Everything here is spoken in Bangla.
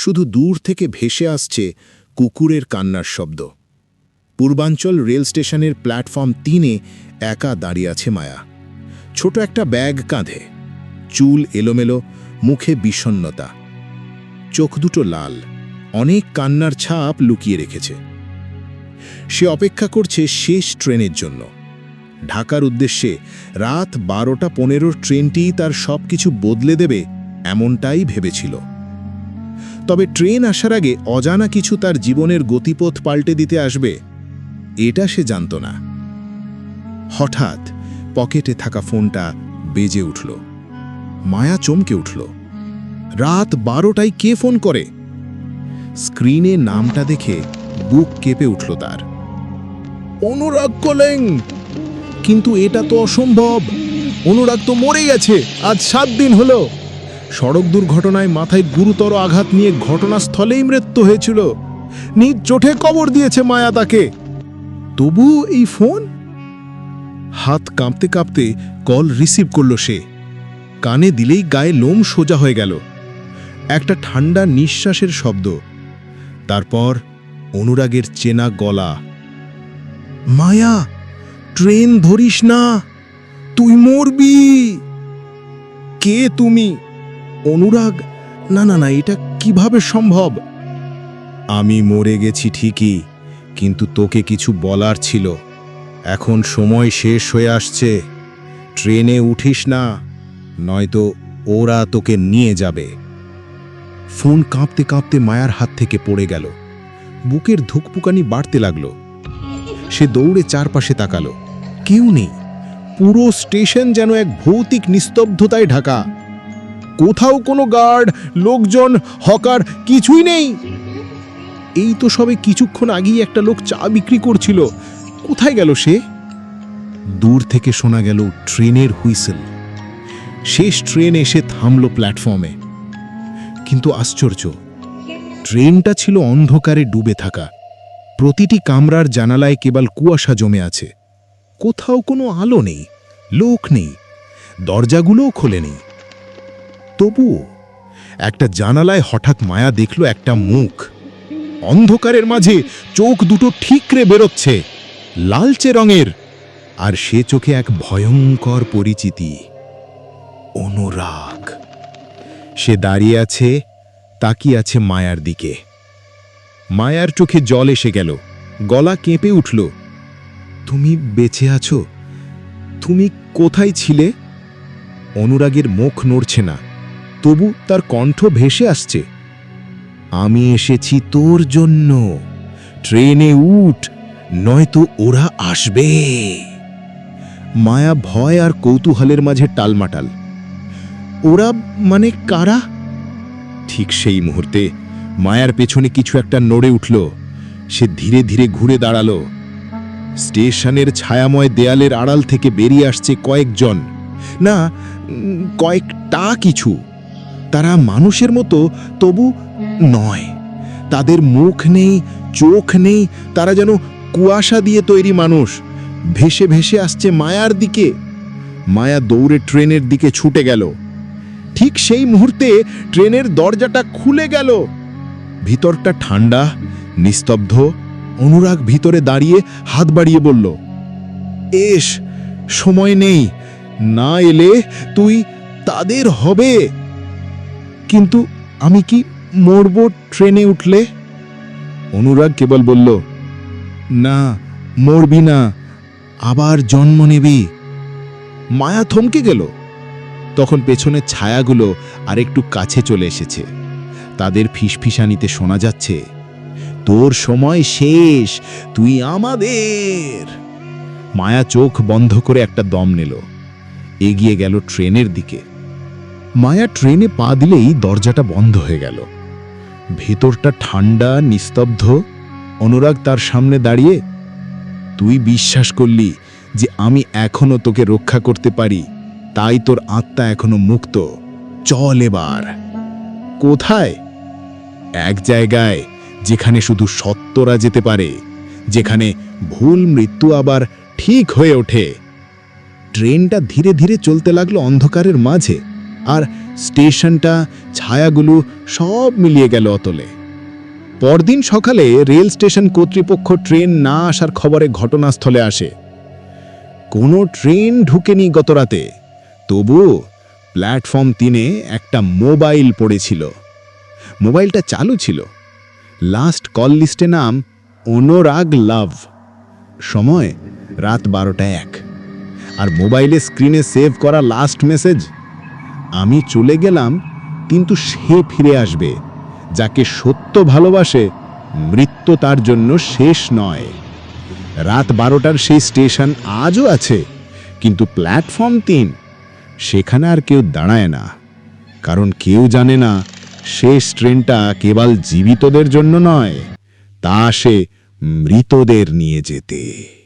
শুধু দূর থেকে ভেসে আসছে কুকুরের কান্নার শব্দ। পূর্বাঞ্চল রেল স্টেশনের প্ল্যাটফর্ম তিনে একা দাঁড়িয়ে আছে মায়া। ছোট একটা ব্যাগ কাঁধে। চুল এলোমেলো, মুখে বিষণ্নতা চোখ দুটো লাল। অনেক কান্নার ছাপ লুকিয়ে রেখেছে। সে অপেক্ষা করছে শেষ ট্রেনের জন্য। ঢাকার উদ্দেশ্যে রাত বারোটা পনেরোর ট্রেনটি তার সব কিছু বদলে দেবে এমনটাই ভেবেছিল। তবে ট্রেন আসার আগে অজানা কিছু তার জীবনের গতিপথ পাল্টে দিতে আসবে, এটা সে জানত না। হঠাৎ পকেটে থাকা ফোনটা বেজে উঠল। মায়া চমকে উঠল। রাত বারোটায় কে ফোন করে? স্ক্রিনে নামটা দেখে বুক কেঁপে উঠল তার। অনুরাগ কলেং! কিন্তু এটা তো অসম্ভব! অনুরাগ তো মরে গেছে, আজ সাত দিন হলো। সড়ক দুর্ঘটনায় মাথায় গুরুতর আঘাত নিয়ে ঘটনাস্থলেই মৃত্যু হয়েছিল। নিজ চোখে কবর দিয়েছে মায়া তাকে। তবু এই ফোন? হাত কাঁপতে কাঁপতে কল রিসিভ করল সে। কানে দিলেই গায়ে লোম সোজা হয়ে গেল। একটা ঠান্ডা নিঃশ্বাসের শব্দ। তারপর অনুরাগের চেনা গলা। মায়া, ট্রেন ধরিস না। তুই মরবি। কে তুমি? অনুরাগ? না না না, এটা কীভাবে সম্ভব? আমি মরে গেছি ঠিকই, কিন্তু তোকে কিছু বলার ছিল। এখন সময় শেষ হয়ে আসছে। ট্রেনে উঠিস না, নয়তো ওরা তোকে নিয়ে যাবে। ফোন কাঁপতে কাঁপতে মায়ার হাত থেকে পড়ে গেল। বুকের ধুকপুকানি বাড়তে লাগল। সে দৌড়ে চারপাশে তাকালো। কেউ নেই। পুরো স্টেশন যেন এক ভৌতিক নিস্তব্ধতায় ঢাকা। কোথাও কোনো গার্ড, লোকজন, হকার কিছুই নেই। এই তো সবে কিছুক্ষণ আগেই একটা লোক চা বিক্রি করছিল। কোথায় গেল সে? দূর থেকে শোনা গেল ট্রেনের হুইসেল। শেষ ট্রেন এসে থামল প্ল্যাটফর্মে। কিন্তু আশ্চর্য, ট্রেনটা ছিল অন্ধকারে ডুবে থাকা। প্রতিটি কামরার জানালায় কেবল কুয়াশা জমে আছে। কোথাও কোনো আলো নেই, লোক নেই, দরজাগুলোও খোলেনি তবুও একটা জানালায় হঠাৎ মায়া দেখল একটা মুখ। অন্ধকারের মাঝে চোখ দুটো ঠিকরে বেরোচ্ছে, লালচে রঙের, আর সে চোখে এক ভয়ঙ্কর পরিচিতি, অনুরাগ। সে দাঁড়িয়ে আছে, তাকিয়ে আছে মায়ার দিকে। মায়ার চোখে জল এসে গেল, গলা কেঁপে উঠল। তুমি বেঁচে আছো? তুমি কোথায় ছিলে? অনুরাগের মুখ নড়ছে না। তবু তার কণ্ঠ ভেসে আসছে। আমি এসেছি তোর জন্য। ট্রেনে উঠ, নয়তো ওরা আসবে। মায়া ভয় আর কৌতূহলের মাঝে টালমাটাল। ওরা মানে কারা? ঠিক সেই মুহূর্তে মায়ার পেছনে কিছু একটা নড়ে উঠল। সে ধীরে ধীরে ঘুরে দাঁড়াল। স্টেশনের ছায়াময় দেয়ালের আড়াল থেকে বেরিয়ে আসছে কয়েকজন। না কয়েকটা কিছু। তারা মানুষের মতো তবু নয়। তাদের মুখ নেই, চোখ নেই, তারা যেন কুয়াশা দিয়ে তৈরি মানুষ। ভেসে ভেসে আসছে মায়ার দিকে। মায়া দৌড়ে ট্রেনের দিকে ছুটে গেল। ঠিক সেই মুহূর্তে ট্রেনের দরজাটা খুলে গেল। ভিতরটা ঠান্ডা, নিস্তব্ধ। অনুরাগ ভিতরে দাঁড়িয়ে হাত বাড়িয়ে বলল, এস, সময় নেই। না এলে তুই তাদের হবে। কিন্তু আমি কি মরব ট্রেনে উঠলে? অনুরাগ কেবল বলল, না, মরবি না, আবার জন্ম নেবি। মায়া থমকে গেল। তখন পেছনের ছায়াগুলো আরেকটু কাছে চলে এসেছে। তাদের ফিসফিসানিতে শোনা যাচ্ছে, তোর সময় শেষ, তুই আমাদের! মায়া চোখ বন্ধ করে একটা দম নিল। এগিয়ে গেল ট্রেনের দিকে। মায়া ট্রেনে পা দিলেই দরজাটা বন্ধ হয়ে গেল। ভেতরটা ঠান্ডা, নিস্তব্ধ। অনুরাগ তার সামনে দাঁড়িয়ে, তুই বিশ্বাস করলি যে আমি এখনও তোকে রক্ষা করতে পারি? তাই তোর আত্মা এখনও মুক্ত। চল এবার। কোথায়? এক জায়গায়, যেখানে শুধু সত্যরা যেতে পারে, যেখানে ভুল মৃত্যু আবার ঠিক হয়ে ওঠে। ট্রেনটা ধীরে ধীরে চলতে লাগল অন্ধকারের মাঝে। আর স্টেশনটা, ছায়াগুলো সব মিলিয়ে গেল অতলে। পরদিন সকালে রেল স্টেশন কর্তৃপক্ষ ট্রেন না আসার খবরে ঘটনাস্থলে আসে। কোনো ট্রেন ঢুকেনি গতরাতে তবু প্ল্যাটফর্ম তিনে একটা মোবাইল পড়েছিল। মোবাইলটা চালু ছিল। লাস্ট কল লিস্টে নাম, অনুরাগ লাভ। সময় রাত বারোটা এক। আর মোবাইলে স্ক্রিনে সেভ করা লাস্ট মেসেজ আমি চলে গেলাম, কিন্তু সে ফিরে আসবে, যাকে সত্য ভালোবাসে, মৃত্যু তার জন্য শেষ নয়। রাত বারোটার সেই স্টেশন আজও আছে, কিন্তু প্ল্যাটফর্ম তিন, সেখানে আর কেউ দাঁড়ায় না। কারণ কেউ জানে না, শেষ ট্রেনটা কেবল জীবিতদের জন্য নয়, তা সে মৃতদের নিয়ে যেতে।